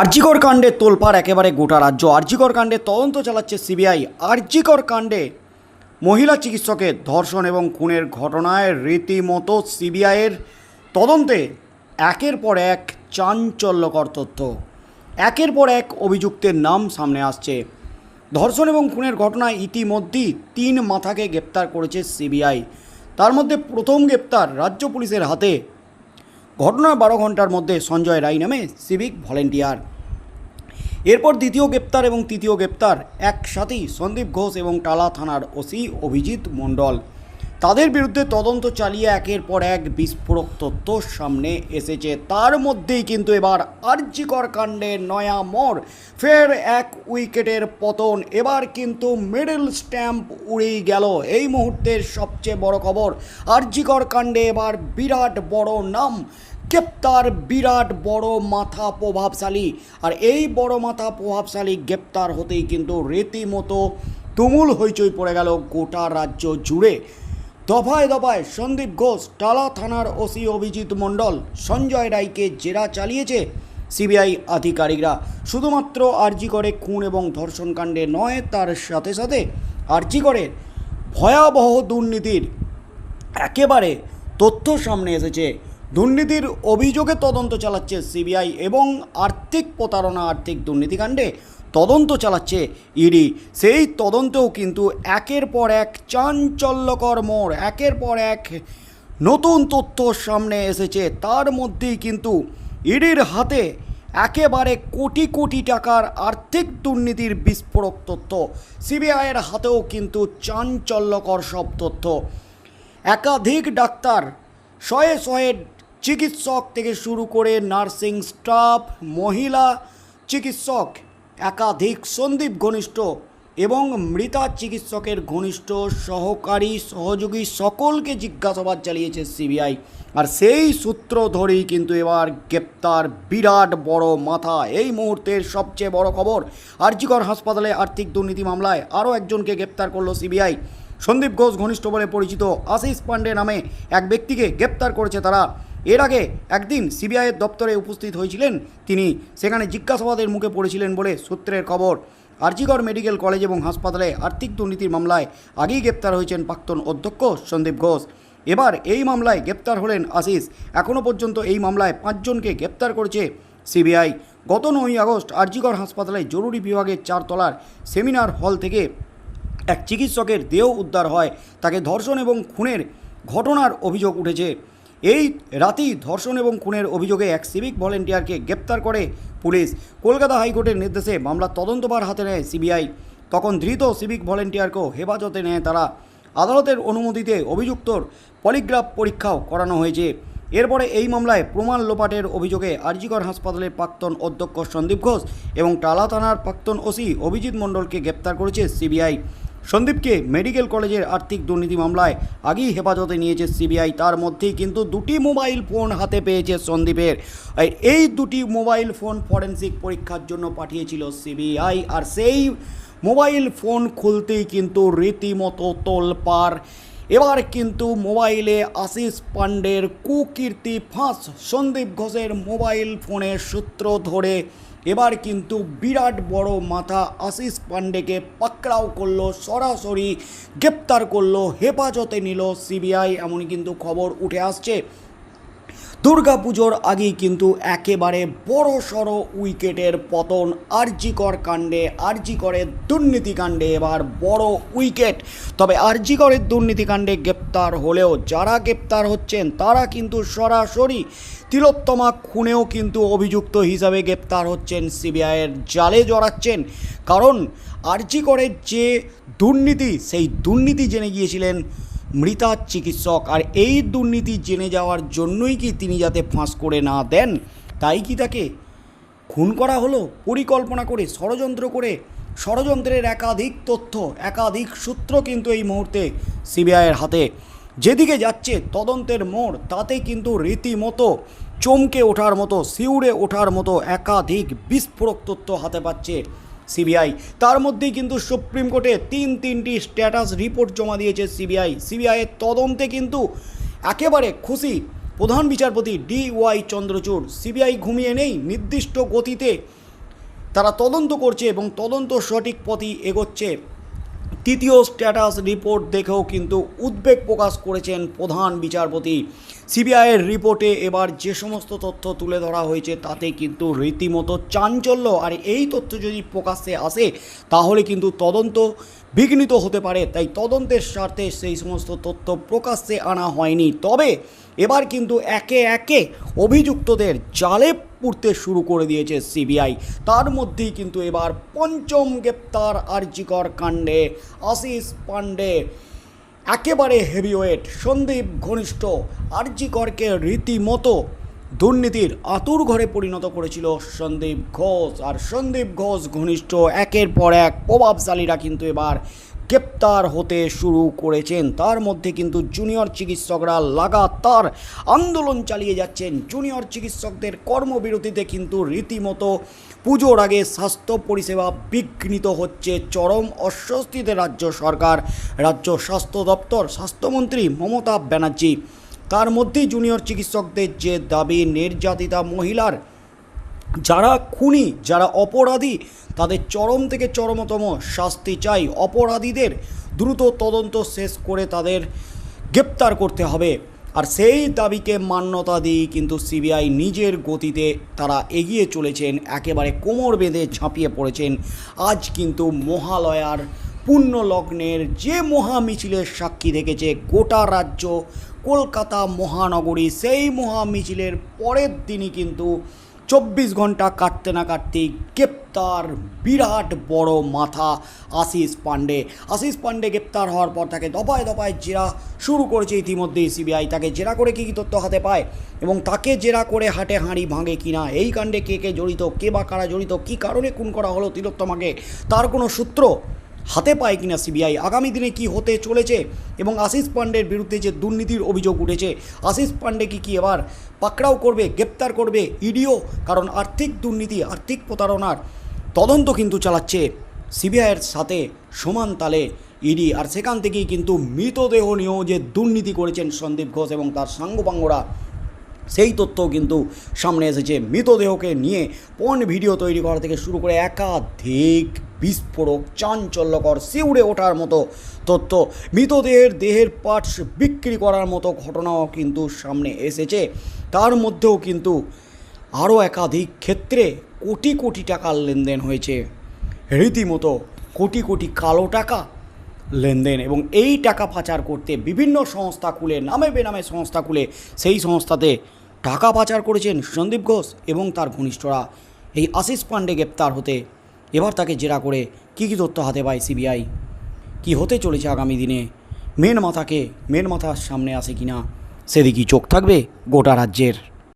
আরজিকর কাণ্ডে তোলপাড় একেবারে গোটা রাজ্য। আরজিকর কাণ্ডে তদন্ত চালাচ্ছে সিবিআই। আরজিকর কাণ্ডে মহিলা চিকিৎসকের ধর্ষণ এবং খুনের ঘটনায় রীতিমতো সিবিআইয়ের তদন্তে একের পর এক চাঞ্চল্যকর তথ্য। একের পর এক অভিযুক্তের নাম সামনে আসছে। ধর্ষণ এবং খুনের ঘটনায় ইতিমধ্যেই তিন মাথাকে গ্রেপ্তার করেছে সিবিআই। তার মধ্যে প্রথম গ্রেপ্তার রাজ্য পুলিশের হাতে ঘটনার বারো ঘণ্টার মধ্যে সঞ্জয় রায় নামে সিভিক ভলেন্টিয়ার এরপর দ্বিতীয় গ্রেপ্তার এবং তৃতীয় গ্রেপ্তার একসাথেই সন্দীপ ঘোষ এবং টালা থানার ওসি অভিজিৎ মণ্ডল। তাদের বিরুদ্ধে তদন্ত চালিয়ে একের পর এক বিস্ফোরক তথ্য সামনে এসেছে। তার মধ্যেই কিন্তু এবার আর্যিকর কাণ্ডে নয়া মোড়। ফের এক উইকেটের পতন। এবার কিন্তু মিডল স্ট্যাম্প উড়েই গেল। এই মুহূর্তের সবচেয়ে বড় খবর আর্যিকর কাণ্ডে এবার বিরাট বড় নাম। গ্রেপ্তার বিরাট বড় মাথা প্রভাবশালী। আর এই বড় মাথা প্রভাবশালী গ্রেপ্তার হতেই কিন্তু রীতিমতো তুমুল হইচই পড়ে গেল গোটা রাজ্য জুড়ে। দফায় দফায় সন্দীপ ঘোষ, টালা থানার ওসি অভিজিৎ মণ্ডল, সঞ্জয় রায়কে জেরা চালিয়েছে সিবিআই আধিকারিকরা। শুধুমাত্র আরজি করে খুন এবং ধর্ষণ কাণ্ডে নয়, তার সাথে সাথে আরজি করে ভয়াবহ দুর্নীতির একেবারে তথ্য সামনে এসেছে। দুর্নীতির অভিযোগে তদন্ত চালাচ্ছে সিবিআই এবং আর্থিক প্রতারণা, আর্থিক দুর্নীতিকাণ্ডে তদন্ত চালাচ্ছে ইডি। সেই তদন্তেও কিন্তু একের পর এক চাঞ্চল্যকর মোড়, একের পর এক নতুন তথ্য সামনে এসেছে। তার মধ্যেই কিন্তু ইডির হাতে একেবারে কোটি কোটি টাকার আর্থিক দুর্নীতির বিস্ফোরক তথ্য। সিবিআইয়ের হাতেও কিন্তু চাঞ্চল্যকর সব তথ্য। একাধিক ডাক্তার শয়ে শয়ে চিকিৎসক থেকে শুরু করে নার্সিং স্টাফ, মহিলা চিকিৎসক একাধিক সন্দীপ ঘনিষ্ঠ এবং মৃতা চিকিৎসকের ঘনিষ্ঠ সহকারী সহযোগী সকলকে জিজ্ঞাসাবাদ চালিয়েছে সিবিআই। আর সেই সূত্র ধরেই কিন্তু এবার গ্রেপ্তার বিরাট বড় মাথা। এই মুহূর্তের সবচেয়ে বড় খবর, আরজিকর হাসপাতালে আর্থিক দুর্নীতি মামলায় আরও একজনকে গ্রেপ্তার করল সিবিআই। সন্দীপ ঘোষ ঘনিষ্ঠ বলে পরিচিত আশিস পান্ডে নামে এক ব্যক্তিকে গ্রেপ্তার করেছে তারা। এর আগে একদিন সিবিআইয়ের দপ্তরে উপস্থিত হয়েছিলেন তিনি। সেখানে জিজ্ঞাসাবাদের মুখে পড়েছিলেন বলে সূত্রের খবর। আরজিগড় মেডিকেল কলেজ এবং হাসপাতালে আর্থিক দুর্নীতির মামলায় আগেই গ্রেপ্তার হয়েছেন প্রাক্তন অধ্যক্ষ সন্দীপ ঘোষ। এবার এই মামলায় গ্রেপ্তার হলেন আশিস। এখনও পর্যন্ত এই মামলায় পাঁচজনকে গ্রেপ্তার করেছে সিবিআই। গত নয়ই আগস্ট আরজিগড় হাসপাতালে জরুরি বিভাগের চারতলার সেমিনার হল থেকে এক চিকিৎসকের দেহ উদ্ধার হয়। তাকে ধর্ষণ এবং খুনের ঘটনার অভিযোগ উঠেছে। এই রাতেই ধর্ষণ এবং খুনের অভিযোগে এক সিভিক ভলেন্টিয়ারকে গ্রেপ্তার করে পুলিশ। কলকাতা হাইকোর্টের নির্দেশে মামলার তদন্তভার হাতে নেয় সিবিআই। তখন ধৃত সিভিক ভলেন্টিয়ারকেও হেফাজতে নেয় তারা। আদালতের অনুমতিতে অভিযুক্তর পলিগ্রাফ পরীক্ষাও করানো হয়েছে। এরপরে এই মামলায় প্রমাণ লোপাটের অভিযোগে আরজিকর হাসপাতালের প্রাক্তন অধ্যক্ষ সন্দীপ ঘোষ এবং টালা থানার প্রাক্তন ওসি অভিজিৎ মণ্ডলকে গ্রেপ্তার করেছে সিবিআই। সন্দীপকে মেডিকেল কলেজের আর্থিক দুর্নীতি মামলায় আগেই হেফাজতে নিয়েছে সিবিআই। তার মধ্যেই কিন্তু দুটি মোবাইল ফোন হাতে পেয়েছে সন্দীপের। এই দুটি মোবাইল ফোন ফরেন্সিক পরীক্ষার জন্য পাঠিয়েছিল সিবিআই। আর সেই মোবাইল ফোন খুলতেই কিন্তু রীতিমতো তোলপাড়। এবার কিন্তু মোবাইলে আশিস পাণ্ডের কুকীর্তি ফাঁস। সন্দীপ ঘোষের মোবাইল ফোনের সূত্র ধরে এবার কিন্তু বিরাট বড় মাথা আশিস পান্ডেকে পাকড়াও করল, সরাসরি গ্রেপ্তার করল, হেফাজতে নিল সিবিআই, এমনই কিন্তু খবর উঠে আসছে। দুর্গাপুজোর আগেই কিন্তু একেবারে বড় সড়ো উইকেটের পতন, আরজিকর কাণ্ডে, আরজিকরের দুর্নীতিকাণ্ডে এবার বড় উইকেট। তবে আরজিকরের দুর্নীতিকাণ্ডে গ্রেপ্তার হলেও যারা গ্রেপ্তার হচ্ছেন, তারা কিন্তু সরাসরি তিলোত্তমা খুনেও কিন্তু অভিযুক্ত হিসাবে গ্রেপ্তার হচ্ছেন, সিবিআইয়ের জালে জড়াচ্ছেন। কারণ আরজিকরের যে দুর্নীতি, সেই দুর্নীতি জেনে গিয়েছিলেন মৃতা চিকিৎসক। আর এই দুর্নীতি জেনে যাওয়ার জন্যই কি তিনি যাতে ফাঁস করে না দেন? তাই কি তাকে খুন করা হলো? পরিকল্পনা করে, ষড়যন্ত্র করে, ষড়যন্ত্রের একাধিক তথ্য, একাধিক সূত্র কিন্তু এই মুহূর্তে সিবিআইয়ের হাতে। যেদিকে যাচ্ছে তদন্তের মোড়, তাতে কিন্তু রীতিমতো চমকে ওঠার মতো শিউড়ে ওঠার মতো একাধিক বিস্ফোরক তথ্য হাতে পাচ্ছে সিবিআই। তার মধ্যেই কিন্তু সুপ্রিম কোর্টে তিন তিনটি স্ট্যাটাস রিপোর্ট জমা দিয়েছে সিবিআই। সিবিআইয়ের তদন্তে কিন্তু একেবারে খুশি প্রধান বিচারপতি ডি ওয়াই চন্দ্রচূড়। সিবিআই ঘুমিয়ে নেই, নির্দিষ্ট গতিতে তারা তদন্ত করছে এবং তদন্ত সঠিক পথই এগোচ্ছে। তৃতীয় স্ট্যাটাস রিপোর্ট দেখেও কিন্তু উদ্বেগ প্রকাশ করেছেন প্রধান বিচারপতি। সিবিআইয়ের রিপোর্টে এবার যে সমস্ত তথ্য তুলে ধরা হয়েছে, তাতে কিন্তু রীতিমতো চাঞ্চল্য। আর এই তথ্য যদি প্রকাশ্যে আসে, তাহলে কিন্তু তদন্ত বিঘ্নিত হতে পারে। তাই তদন্তের স্বার্থে সেই সমস্ত তথ্য প্রকাশ্যে আনা হয়নি। তবে এবার কিন্তু একে একে অভিযুক্তদের জালে পুড়তে শুরু করে দিয়েছে সিবিআই। তার মধ্যেই কিন্তু এবার পঞ্চম গ্রেপ্তার আরজিকর কাণ্ডে আশিস পাণ্ডে। একেবারে হেভিওয়েট, সন্দীপ ঘনিষ্ঠ, আরজিকরকে রীতিমতো দুর্নীতির আতুর ঘরে পরিণত করেছিল সন্দীপ ঘোষ। আর সন্দীপ ঘোষ ঘনিষ্ঠ, একের পর এক প্রভাবশালীরা কিন্তু এবার গ্রেপ্তার হতে শুরু করেছেন। তার মধ্যে কিন্তু জুনিয়র চিকিৎসকরা লাগাতার আন্দোলন চালিয়ে যাচ্ছেন। জুনিয়র চিকিৎসকদের কর্মবিরতিতে কিন্তু রীতিমতো পুজোর আগে স্বাস্থ্য পরিষেবা বিঘ্নিত হচ্ছে। চরম অস্বস্তিতে রাজ্য সরকার, রাজ্য স্বাস্থ্য দপ্তর, স্বাস্থ্যমন্ত্রী মমতা ব্যানার্জি। তার মধ্যেই জুনিয়র চিকিৎসকদের যে দাবি, নির্যাতিতা মহিলার যারা খুনি, যারা অপরাধী, তাদের চরম থেকে চরমতম শাস্তি চাই। অপরাধীদের দ্রুত তদন্ত শেষ করে তাদের গ্রেপ্তার করতে হবে। আর সেই দাবিকে মান্যতা দিয়ে কিন্তু সিবিআই নিজের গতিতে তারা এগিয়ে চলেছেন। একেবারে কোমর বেঁধে ঝাঁপিয়ে পড়েছেন। আজ কিন্তু মহালয়ার পুণ্য লগ্নের যে মহা মিছিলের সাক্ষী দেখেছে গোটা রাজ্য, কলকাতা মহানগরী, সেই মহা মিছিলের পরের দিনই কিন্তু চব্বিশ ঘণ্টা কাটতে না কাটতেই গ্রেপ্তার বিরাট বড় মাথা আশিস পাণ্ডে। আশিস পাণ্ডে গ্রেপ্তার হওয়ার পর তাকে দফায় দফায় জেরা শুরু করেছে ইতিমধ্যেই সিবিআই। তাকে জেরা করে কী কী তথ্য হাতে পায় এবং তাকে জেরা করে হাটে হাঁড়ি ভাঙে কিনা এই কাণ্ডে কে কে জড়িত? কে বা কারা জড়িত? কী কারণে খুন করা হলো তিলোত্তমাকে? তার কোনো সূত্র হাতে পায় কিনা সিবিআই, আগামী দিনে কি হতে চলেছে এবং আশিস পাণ্ডের বিরুদ্ধে যে দুর্নীতির অভিযোগ উঠেছে, আশিস পাণ্ডে কি কি এবার পাকড়াও করবে, গ্রেপ্তার করবে ইডিও? কারণ আর্থিক দুর্নীতি, আর্থিক প্রতারণার তদন্ত কিন্তু চালাচ্ছে সিবিআইয়ের সাথে সমান তালে ইডি। আর সেখান থেকেই কিন্তু মৃতদেহ নিয়েও যে দুর্নীতি করেছেন সন্দীপ ঘোষ এবং তার সাঙ্গপাঙ্গরা, সেই তথ্য কিন্তু সামনে এসেছে। মৃতদেহকে নিয়ে পণ ভিডিও তৈরি করা থেকে শুরু করে একাধিক বিস্ফোরক, চাঞ্চল্যকর শিউড়ে ওঠার মতো তথ্য। মৃতদেহের দেহের পার্টস বিক্রি করার মতো ঘটনাও কিন্তু সামনে এসেছে। তার মধ্যেও কিন্তু আরও একাধিক ক্ষেত্রে কোটি কোটি টাকার লেনদেন হয়েছে। রীতিমতো কোটি কোটি কালো টাকা লেনদেন এবং এই টাকা পাচার করতে বিভিন্ন সংস্থা খুলে, নামে বেনামে সংস্থা খুলে, সেই সংস্থাতে টাকা পাচার করেছেন সন্দীপ ঘোষ এবং তার ঘনিষ্ঠরা। এই আশিস পাণ্ডে গ্রেপ্তার হতে এবার তাকে জেরা করে কী কী তথ্য হাতে পায় সিবিআই? কি হতে চলেছে আগামী দিনে? মেন মাথাকে, মেন মাথার সামনে আসে কিনা? সেদিকেই চোখ থাকবে গোটা রাজ্যের।